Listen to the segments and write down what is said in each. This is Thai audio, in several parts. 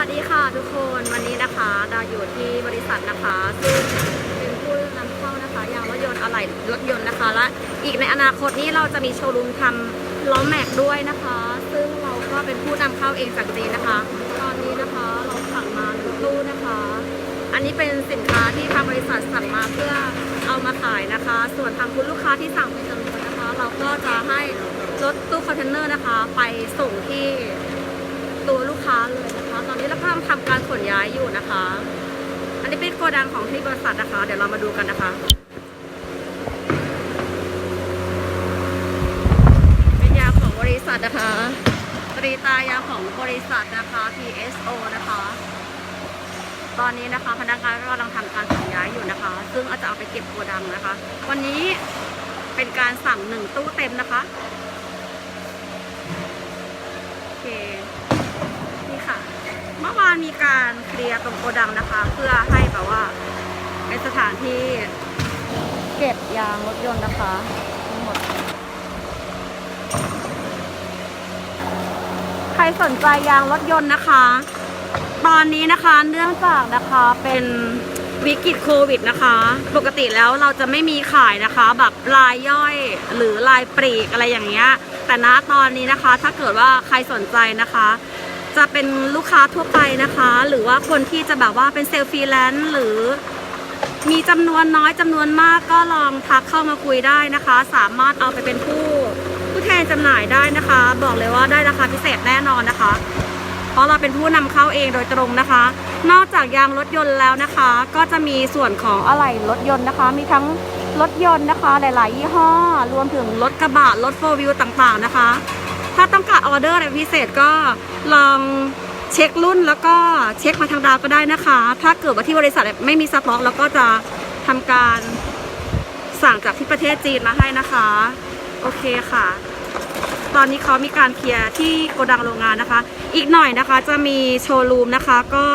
วัสดีค่ะทุกคนวันนี้นะคะดาวอยู่ที่บริษัทนะคะซึ่งเป็นผู้นำเข้านะคะยางรถยนต์อะไหล่รถยนต์นะคะและอีกในอนาคตนี้เราจะมีโชว์รูมทำล้อแม็กด้วยนะคะ ซึ่งเราก็เป็นผู้นำเข้าเองจากจีนนะคะ ตอนนี้นะคะเราสั่งมาหนึ่งตู้นะคะ อันนี้เป็นสินค้าที่ทางบริษัทสั่งมาเพื่อเอามาขายนะคะ ส่วนทางคุณลูกค้าที่สั่งเป็นจำนวนนะคะ เราก็จะให้รถตู้คอนเทนเนอร์นะคะ ไปส่งที่ ตัวลูกค้าเลย นี้เรากำลังทำการขนย้ายอยู่นะคะ อันนี้เป็นโกดังของที่บริษัทนะคะ เดี๋ยวเรามาดูกันนะคะเป็นยาของบริษัทนะคะตรีตายาของบริษัทนะคะ PSO นะคะ ตอนนี้นะคะพนักงานก็กำลังทำการขนย้ายอยู่นะคะ ซึ่งอาจจะเอาไปเก็บโกดังนะคะ วันนี้เป็นการสั่งหนึ่งตู้เต็มนะคะ โอเค นี่ค่ะ เมื่อวานมีการเคลียร์ตรงโกดังนะคะ เพื่อให้แบบว่าเป็นสถานที่เก็บยางรถยนต์นะคะทั้งหมด ใครสนใจยางรถยนต์นะคะ ตอนนี้นะคะเนื่องจากนะคะเป็นวิกฤตโควิดนะคะ ปกติแล้วเราจะไม่มีขายนะคะ แบบรายย่อยหรือรายปลีกอะไรอย่างเงี้ย แต่ณตอนนี้นะคะ ถ้าเกิดว่าใครสนใจนะคะ จะเป็นลูกค้าทั่วไปนะคะ หรือว่าคนที่จะแบบว่าเป็นเซลฟรีแลนซ์หรือ มีจำนวนน้อยจำนวนมากก็ลองทักเข้ามาคุยได้นะคะ สามารถเอาไปเป็นผู้ผู้แทนจำหน่ายได้นะคะ บอกเลยว่าได้ราคาพิเศษแน่นอนนะคะ เพราะเราเป็นผู้นำเข้าเองโดยตรงนะคะ นอกจากยางรถยนต์แล้วนะคะ ก็จะมีส่วนของอะไหล่รถยนต์นะคะ มีทั้งรถยนต์นะคะ หลาย ๆ ยี่ห้อ รวมถึงรถกระบะรถโฟล์วิวต่างๆนะคะ ถ้าต้องการออเดอร์อะไรพิเศษก็ลองเช็ครุ่นแล้วก็เช็คมาทางดาวก็ได้นะคะ ถ้าเกิดว่าที่บริษัทไม่มีสต็อกเราก็จะทำการสั่งจากที่ประเทศจีนมาให้นะคะ โอเคค่ะ ตอนนี้เขามีการเคลียร์ที่โกดังโรงงานนะคะ อีกหน่อยนะคะจะมีโชว์รูมนะคะ ก็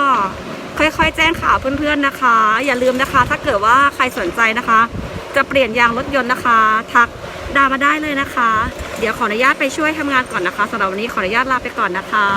ค่อยๆ แจ้งข่าวเพื่อนๆนะคะ อย่าลืมนะคะ ถ้าเกิดว่าใครสนใจนะคะ จะเปลี่ยนยางรถยนต์นะคะ ทักดามาได้เลยนะคะ เดี๋ยวขออนุญาตไปช่วยทำงานก่อนนะคะสำหรับวันนี้ขออนุญาตลาไปก่อนนะคะ